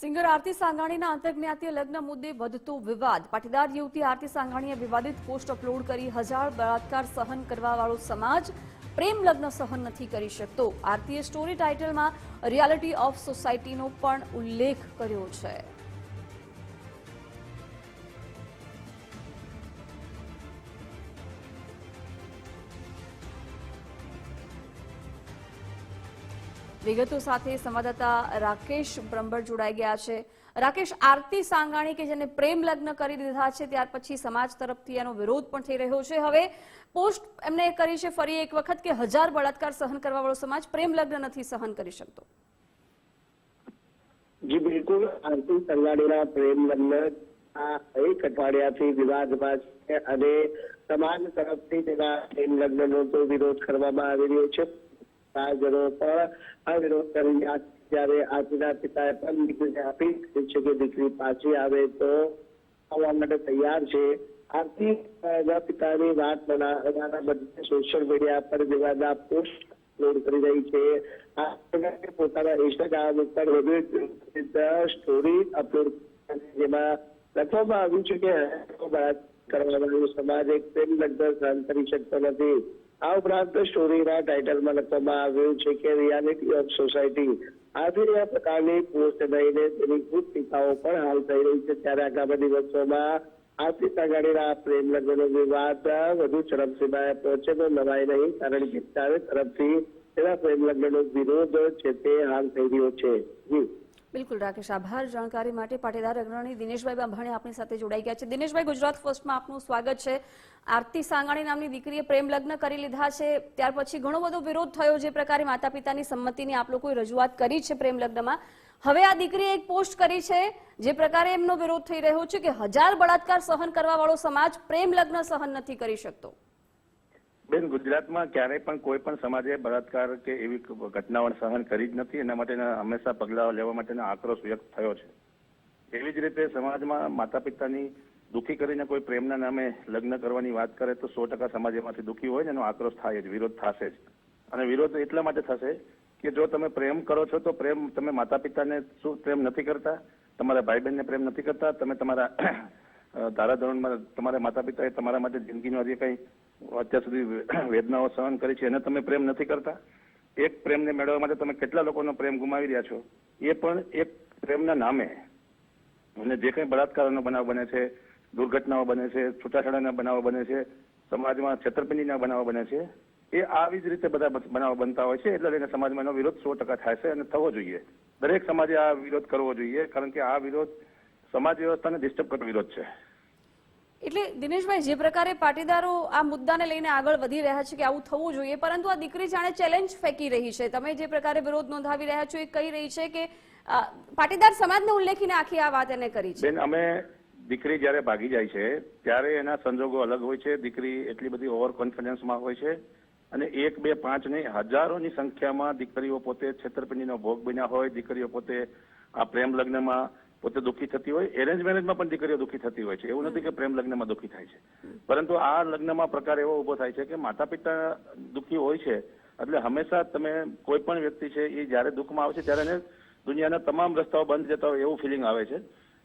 Singer આરતી સાંગાણીના આંતરજ્ઞાતીય લગ્ન મુદ્દે વધતો વિવાદ. પાટીદાર યુવતી આરતી સાંગાણીએ વિવાદિત પોસ્ટ અપલોડ કરી હજાર બળાત્કાર સહન કરવાવાળો સમાજ પ્રેમ લગ્ન સહન નથી કરી શકતો. આરતીએ સ્ટોરી ટાઇટલમાં રિયાલિટી ઓફ સોસાયટીનો પણ ઉલ્લેખ કર્યો છે. વિગતો સાથે સંવાદદાતા રાકેશ બ્રહ્મર જોડાઈ ગયા છે. રાકેશ, આરતી સાંગાણી કે જેને પ્રેમ લગ્ન કરી દીધા છે, ત્યાર પછી સમાજ તરફથી એનો વિરોધ પણ થઈ રહ્યો છે. હવે પોસ્ટ એમને કરી છે ફરી એક વખત કે હજાર બળાત્કાર સહન કરવા વાળો સમાજ પ્રેમ લગ્ન નથી સહન કરી શકતો. જી, બિલકુલ. આરતી સંગાડીના પ્રેમ લગ્ન એક અઠવાડિયાથી વિવાદમાં છે અને સમાજ તરફથી તેના પ્રેમ લગ્નનો તો વિરોધ કરવામાં આવી રહ્યો છે. રાજનો પણ આ કરી રહ્યા આજના પિતાએ પણ દીકરીને આપી છે કે દીકરી પાછી આવે તો આવવા માટે તૈયાર છે. આથી પિતાની વાત બનાવવાના બદલે સોશિયલ મીડિયા પર વિવાદના પોસ્ટ અપલોડ કરી રહી છે. પોતાના ઇન્સ્ટાગ્રામ ઉપર વધુ સ્ટોરી અપલોડ જેમાં લખવામાં આવ્યું છે કે બળાત્કાર સમાજ એક પ્રેમ લગ્ન સહન કરી શકતો નથી. આ ઉપરાંત સ્ટોરીના ટાઇટલમાં લખવામાં આવ્યું છે કે રિયાલિટી ઓફ સોસાયટી આથી આ પ્રકારની પોસ્ટ લઈને તેની ખૂબ ટીકાઓ પણ હાલ થઈ રહી છે. ત્યારે આગામી દિવસોમાં આર્થિક આઘાડીના પ્રેમ લગ્નનો વિવાદ વધુ ચરમસીમાએ પહોંચે તો નવાય નહીં, કારણ કે ચારે તરફથી તેના પ્રેમ લગ્નનો વિરોધ છે તે હાલ થઈ રહ્યો છે. જી. બિલકુલ, રાકેશ, આભાર. જાણકારી માટે પાટીદાર અગ્રણી દિનેશભાઈ બાંભણી આપણી સાથે જોડાઈ ગયા છે. દિનેશભાઈ, ગુજરાત ફર્સ્ટમાં આપનું સ્વાગત છે. આરતી સાંગાણી નામની દીકરીએ પ્રેમ લગ્ન કરી લીધા છે. ત્યાર પછી ઘણો બધો વિરોધ થયો જે પ્રકારે માતા પિતાની સંમતિની આપ લોકોએ રજૂઆત કરી છે પ્રેમ લગ્નમાં હવે આ દીકરીએ એક પોસ્ટ કરી છે જે પ્રકારે એમનો વિરોધ થઈ રહ્યો છે કે હજાર બળાત્કાર સહન કરવા વાળો સમાજ પ્રેમ લગ્ન સહન નથી કરી શકતો. બેન, ગુજરાતમાં ક્યારેય પણ કોઈ પણ સમાજે બળાત્કાર કે એવી ઘટનાઓ સહન કરી જ નથી. એના માટેના હંમેશા પગલાઓ લેવા માટેનો આક્રોશ વ્યક્ત થયો છે. એવી જ રીતે સમાજમાં માતા પિતાની દુઃખી કરીને કોઈ પ્રેમના નામે લગ્ન કરવાની વાત કરે તો સો ટકા સમાજ એમાંથી દુઃખી હોય ને એનો આક્રોશ થાય જ, વિરોધ થશે જ. અને વિરોધ એટલા માટે થશે કે જો તમે પ્રેમ કરો છો તો પ્રેમ, તમે માતા પિતાને શું પ્રેમ નથી કરતા? તમારા ભાઈ બહેનને પ્રેમ નથી કરતા? તમે તમારા ધારાધોરણમાં તમારા માતા પિતાએ તમારા માટે જિંદગીનો જે કંઈ અત્યાર સુધી વેદનાઓ સહન કરી છે, એને તમે પ્રેમ નથી કરતા? એક પ્રેમને મેળવવા માટે તમે કેટલા લોકોનો પ્રેમ ગુમાવી રહ્યા છો? એ પણ એક પ્રેમના નામે. અને જે કંઈ બળાત્કારનો બનાવ બને છે, દુર્ઘટનાઓ બને છે, છૂટાછેડાના બનાવો બને છે, સમાજમાં છેતરપિંડીના બનાવો બને છે, એ આવી જ રીતે બધા બનાવો બનતા હોય છે, એટલે લઈને સમાજમાં એનો વિરોધ સો ટકા થાય છે અને થવો જોઈએ. દરેક સમાજે આ વિરોધ કરવો જોઈએ, કારણ કે આ વિરોધ સમાજ વ્યવસ્થાને ડિસ્ટર્બ કરતો વિરોધ છે. એટલે દિનેશભાઈ, જે પ્રકારે પાટીદારો આ મુદ્દાને લઈને આગળ વધી રહ્યા છે કે આવું થવું જોઈએ, પરંતુ આ દીકરી જાણે ચેલેન્જ ફેંકી રહી છે. તમે જે પ્રકારે વિરોધ નોંધાવી રહ્યા છો એ કહી રહી છે કે પાટીદાર સમાજને ઉલ્લેખીને આખી આ વાત એને કરી છે. બેન, અમે દીકરી જ્યારે ભાગી જાય છે, ત્યારે એના સંજોગો અલગ હોય છે, દીકરી એટલી બધી ઓવર કોન્ફિડન્સમાં હોય છે અને એક, બે, પાંચ નહીં, હજારોની સંખ્યામાં દીકરીઓ પોતે છેતરપિંડીનો ભોગ બન્યા હોય, દીકરીઓ પોતે આ પ્રેમ લગ્નમાં પોતે દુઃખી થતી હોય એરેન્જ મેરેજમાં પણ દીકરીઓ દુઃખી થતી હોય છે. એવું નથી કે પ્રેમ લગ્નમાં દુઃખી થાય છે. પરંતુ આ લગ્નમાં પ્રકાર એવો ઊભો થાય છે કે માતા પિતા દુઃખી હોય છે એટલે હંમેશા તમે કોઈ પણ વ્યક્તિ છે એ જ્યારે દુઃખમાં આવે છે ત્યારે એને દુનિયાના તમામ રસ્તાઓ બંધ જતા હોય એવું ફિલિંગ આવે છે.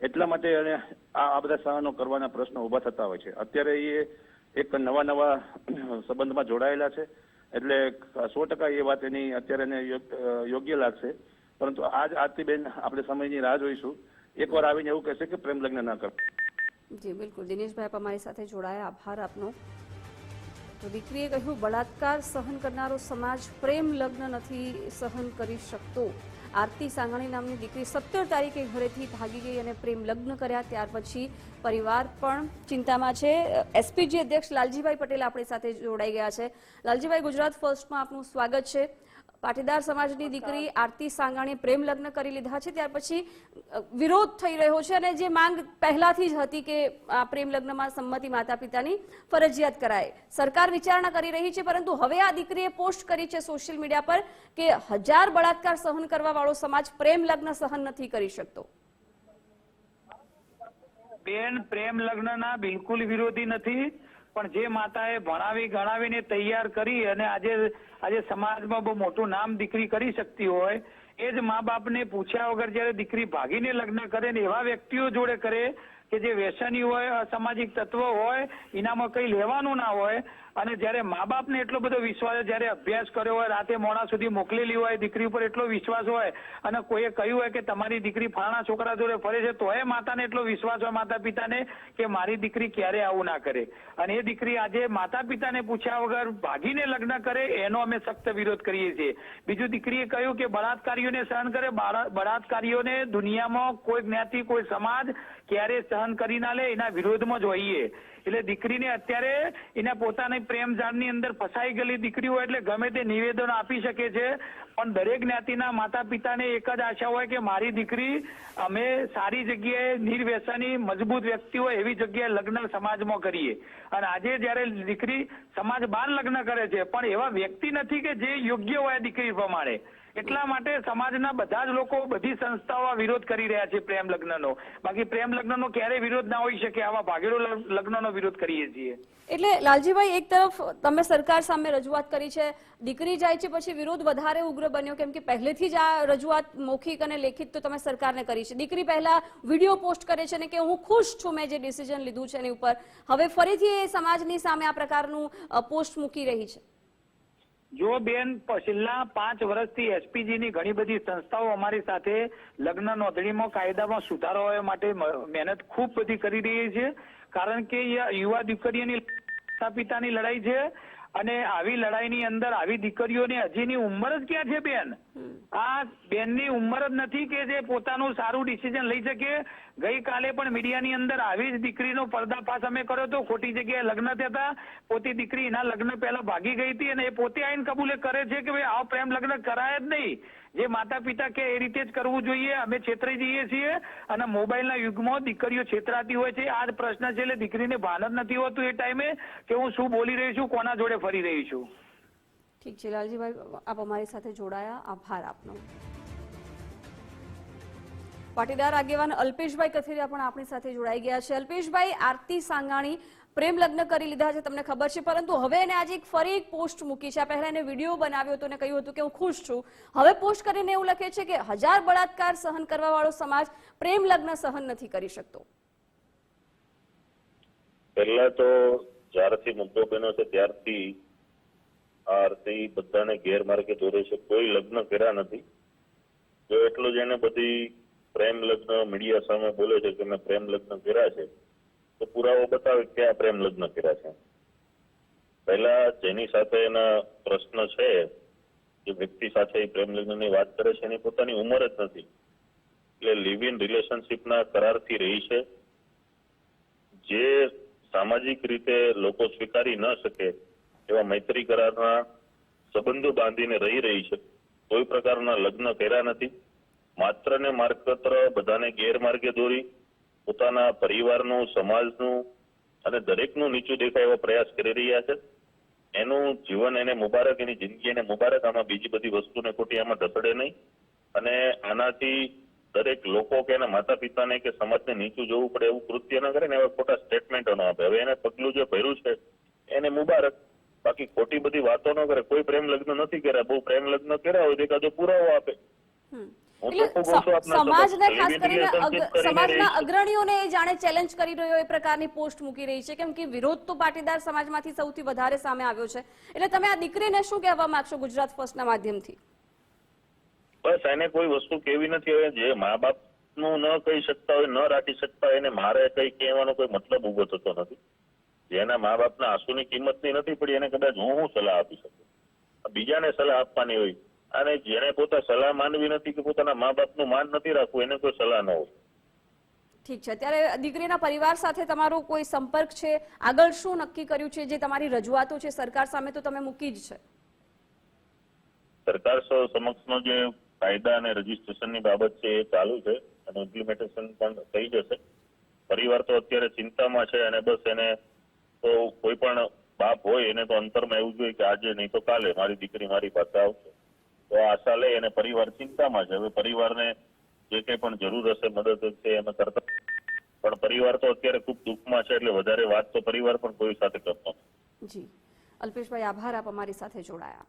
એટલા માટે એને આ બધા સહનો કરવાના પ્રશ્નો ઊભા થતા હોય છે. અત્યારે એ એક નવા નવા સંબંધમાં જોડાયેલા છે એટલે સો ટકા એ વાત એની અત્યારે એને યોગ્ય લાગશે. પરંતુ આજ આરતીબેન આપણે સમયની રાહ જોઈશું. એકવાર આવીને એવું કહેશે કે પ્રેમ લગ્ન ના કરો. જી, બિલકુલ. દિનેશભાઈ અમારી સાથે જોડાયા. આભાર આપનો. તો દીકરીએ કહ્યું, બળાત્કાર સહન કરનારો સમાજ પ્રેમ લગ્ન નથી સહન કરી શકતો. આરતી સાંગાણી નામની દીકરી સત્તર તારીખે ઘરેથી ભાગી ગઈ અને પ્રેમ લગ્ન કર્યા. ત્યાર પછી પરિવાર પણ ચિંતામાં છે. એસપીજી અધ્યક્ષ લાલજીભાઈ પટેલ આપણી સાથે જોડાઈ ગયા છે. લાલજીભાઈ, ગુજરાત ફર્સ્ટમાં આપનું સ્વાગત છે. પાટીદાર સમાજની દીકરી આરતી સાંગાણીએ પ્રેમ લગ્ન કરી લીધા છે, ત્યાર પછી વિરોધ થઈ રહ્યો છે અને જે માંગ પહેલાથી જ હતી કે આ પ્રેમ લગ્નમાં સંમતિ માતા પિતાની ફરજિયાત કરાય. સરકાર વિચારણા કરી રહી છે, પરંતુ હવે આ દીકરીએ પોસ્ટ કરી છે સોશિયલ મીડિયા પર કે હજાર બળાત્કાર સહન કરવા વાળો સમાજ પ્રેમ લગ્ન સહન નથી કરી શકતો. બેન, પ્રેમ લગ્નના બિલકુલ વિરોધી નથી. પણ જે માતાએ ભણાવી ગણાવીને તૈયાર કરી અને આજે આજે સમાજમાં બહુ મોટું નામ દીકરી કરી શકતી હોય, એ જ મા બાપને પૂછ્યા વગર જયારે દીકરી ભાગીને લગ્ન કરે ને એવા વ્યક્તિઓ જોડે કરે કે જે વ્યસની હોય, અસામાજિક તત્વ હોય એનામાં કઈ લેવાનું ના હોય, અને જયારે મા બાપને એટલો બધો વિશ્વાસ જયારે અભ્યાસ કર્યો હોય, રાતે મોડા સુધી મોકલેલી હોય, દીકરી ઉપર એટલો વિશ્વાસ હોય, અને કોઈએ કહ્યું હોય કે તમારી દીકરી ફલાણા છોકરા જોડે ફરે છે, તોય માતાને એટલો વિશ્વાસ હોય માતા પિતાને કે મારી દીકરી ક્યારે આવું ના કરે. અને એ દીકરી આજે માતા પિતાને પૂછ્યા વગર ભાગીને લગ્ન કરે, એનો અમે સખ્ત વિરોધ કરીએ છીએ. બીજું દીકરીએ કહ્યું કે બળાત્કારીઓને સહન કરે બાળા- બળાત્કારીઓને દુનિયામાં કોઈ જ્ઞાતિ, કોઈ સમાજ ક્યારે સહન કરી ના લે, એના વિરોધમાં જ એટલે દીકરીને અત્યારે એના પોતાની પ્રેમ જાળની અંદર ફસાઈ ગયેલી દીકરી હોય એટલે ગમે તે નિવેદન આપી શકે છે. પણ દરેક જ્ઞાતિના માતા પિતાને એક જ આશા હોય કે મારી દીકરી અમે સારી જગ્યાએ નિર્વ્યસની મજબૂત વ્યક્તિ હોય એવી જગ્યાએ લગ્ન સમાજમાં કરીએ. અને આજે જ્યારે દીકરી સમાજ બહાર લગ્ન કરે છે, પણ એવા વ્યક્તિ નથી કે જે યોગ્ય હોય દીકરી પ્રમાણે. એટલા માટે સમાજના બધા જ લોકો બધી સંસ્થાઓ વિરોધ કરી રહ્યા છે પ્રેમ લગ્નનો. બાકી પ્રેમ લગ્નનો ક્યારેય વિરોધ ના હોઈ શકે, આવા ભાગેડો લગ્નનો વિરોધ કરીએ છીએ. એટલે લાલજીભાઈ, એક તરફ તમે સરકાર સામે રજૂઆત કરી છે, દીકરી જાય છે પછી વિરોધ વધારે ઉગ્ર બન્યો, કેમ કે પહેલેથી જ આ રજૂઆત મૌખિક અને લેખિત તો તમે સરકારને કરી છે. દીકરી પહેલા વીડિયો પોસ્ટ કરે છે ને કે હું ખુશ છું મેં જે ડિસિઝન લીધું છે એની ઉપર. હવે ફરીથી એ સમાજની સામે આ પ્રકારનું પોસ્ટ મૂકી રહી છે. જો બેન છેલ્લા પાંચ વર્ષથી એસપીજી ની ઘણી બધી સંસ્થાઓ અમારી સાથે લગ્ન નોંધણીમાં કાયદામાં સુધારો માટે મહેનત ખૂબ બધી કરી રહી છે. કારણ કે યુવા દીકરીઓની માતા પિતાની લડાઈ છે. અને આવી લડાઈની અંદર આવી દીકરીઓની હજીની ઉંમર જ ક્યાં છે બેન? આ બેનની ઉંમર જ નથી કે જે પોતાનું સારું ડિસિઝન લઈ શકે. ગઈકાલે પણ મીડિયાની અંદર આવી જ દીકરીનો પર્દાફાશ અમે કર્યો હતો. ખોટી જગ્યાએ લગ્ન થતા. પોતી દીકરી એના લગ્ન પહેલા ભાગી ગઈ હતી અને એ પોતે આઈને કબૂલે કરે છે કે ભાઈ આ પ્રેમ લગ્ન કરાય જ નહીં. જે માતા પિતા કે એ રીતે જ કરવું જોઈએ. અમે છેતરી જઈએ છીએ અને મોબાઈલના યુગમાં દીકરીઓ છેતરાતી હોય છે. આ જ પ્રશ્ન છે એટલે દીકરીને ભાન જ નથી હોતું એ ટાઈમે કે હું શું બોલી રહી છું કોના જોડે ફરી રહી છું. ઠીક છે લાલજીભાઈ આપ અમારી સાથે જોડાયા. આભાર આપનો. પાટીદાર આગેવાન અલ્પેશભાઈ કથિરિયા પણ આપણી સાથે જોડાઈ ગયા છે. અલ્પેશભાઈ આરતી સાંગાણી પ્રેમ લગ્ન કરી લીધા છે તમને ખબર છે પરંતુ હવે એને આજે એક ફરી એક પોસ્ટ મૂકી છે. આ પહેલા એને વીડિયો બનાવ્યો હતો અને કહ્યું હતું કે હું ખુશ છું. હવે પોસ્ટ કરીને એવું લખે છે કે હજાર બળાત્કાર સહન કરવા વાળો સમાજ પ્રેમ લગ્ન સહન નથી કરી શકતો. પહેલા તો જ્યારથી મુદ્દો બન્યો છે, ત્યારથી આ આરતી બધાને ગેરમાર્ગે દોરે છે. કોઈ લગ્ન કર્યા નથી. જો એટલું જ એને બધી પ્રેમ લગ્ન મીડિયા સામે બોલે છે કે મેં પ્રેમ લગ્ન કર્યા છે. તો પુરાવો બતાવે કે આ પ્રેમ લગ્ન કર્યા છે. પહેલા જેની સાથે એના પ્રશ્ન છે, જે વ્યક્તિ સાથે પ્રેમ લગ્નની વાત કરે છે, એની પોતાની ઉંમર જ નથી. એટલે લિવ ઇન રિલેશનશીપના કરારથી રહી છે. જે સામાજિક રીતે લોકો સ્વીકારી ન શકે એવા મૈત્રી કરારના સંબંધો બાંધીને રહી રહી છે. કોઈ પ્રકારના લગ્ન કર્યા નથી. માત્ર ને માત્ર બધાને ગેરમાર્ગે દોરી પોતાના પરિવારનું, સમાજનું અને દરેકનું નીચું દેખાય એવો પ્રયાસ કરી રહ્યા છે. એનું જીવન એને મુબારક, એની જિંદગી એને મુબારક. આમાં બીજી બધી વસ્તુને ખોટી આમાં ઢસડે નહીં. અને આનાથી દરેક લોકો કે એના માતા પિતાને કે સમાજને નીચું જોવું પડે એવું કૃત્ય ન કરે ને એવા ખોટા સ્ટેટમેન્ટો ન આપે. હવે એને પગલું જે ભર્યું છે એને મુબારક. બાકી ખોટી બધી વાતો ન કરે. કોઈ પ્રેમ લગ્ન નથી કર્યા. બહુ પ્રેમ લગ્ન કર્યા હોય દેખાજો પુરાવો આપે. સમાજને ખાસ કરીને સમાજના અગ્રણીઓને એ જાણે ચેલેન્જ કરી રહ્યો એ પ્રકારની પોસ્ટ મૂકી રહી છે. કેમ કે વિરોધ તો પાટીદાર સમાજમાંથી સૌથી વધારે સામે આવ્યો છે. એટલે તમે આ દીકરીને શું કહેવા માંગશો ગુજરાત ફર્સ્ટના માધ્યમથી? બસ એને કોઈ વસ્તુ કેવી નથી હવે જે મા બાપનું ન કહી શકતા હોય ન રાખી શકતા હોય એને મારે કઈ કહેવાનો કોઈ મતલબ ઊભો થતો નથી. જેના મા બાપના આંસુની કિંમતની નથી પડી એને કદાચ હું હું સલાહ આપી શકું. બીજાને સલાહ આપવાની હોય અને જેને પોતા સલાહ માનવી નથી કે પોતાના મા બાપનું માન નથી રાખવું એને કોઈ સલાહ ન હોય. ઠીક છે. ત્યારે દીકરીના પરિવાર સાથે તમારો કોઈ સંપર્ક છે? આગળ શું નક્કી કર્યું છે? જે તમારી રજૂઆતો છે સરકાર સામે તો તમે મૂકી જ છે. સરકાર સમક્ષ સમક્ષનો જે કાયદા અને રજીસ્ટ્રેશનની બાબત છે એ ચાલુ છે અને ઇમ્પ્લિમેન્ટેશન પણ થઈ જશે. પરિવાર તો અત્યારે ચિંતામાં છે અને બસ એને તો કોઈ પણ બાપ હોય એને તો અંતરમાં એવું જોઈએ કે આજે નહીં તો કાલે મારી દીકરી મારી પાસે આવશે. તો આશા લઈ અને પરિવાર ચિંતામાં છે. હવે પરિવારને જે કંઈ પણ જરૂર હશે, મદદ છે એમાં કરતા પણ પરિવાર તો અત્યારે ખૂબ દુઃખમાં છે એટલે વધારે વાત તો પરિવાર પણ કોઈ સાથે કરતો જી. અલ્પેશભાઈ, આભાર આપ અમારી સાથે જોડાયા.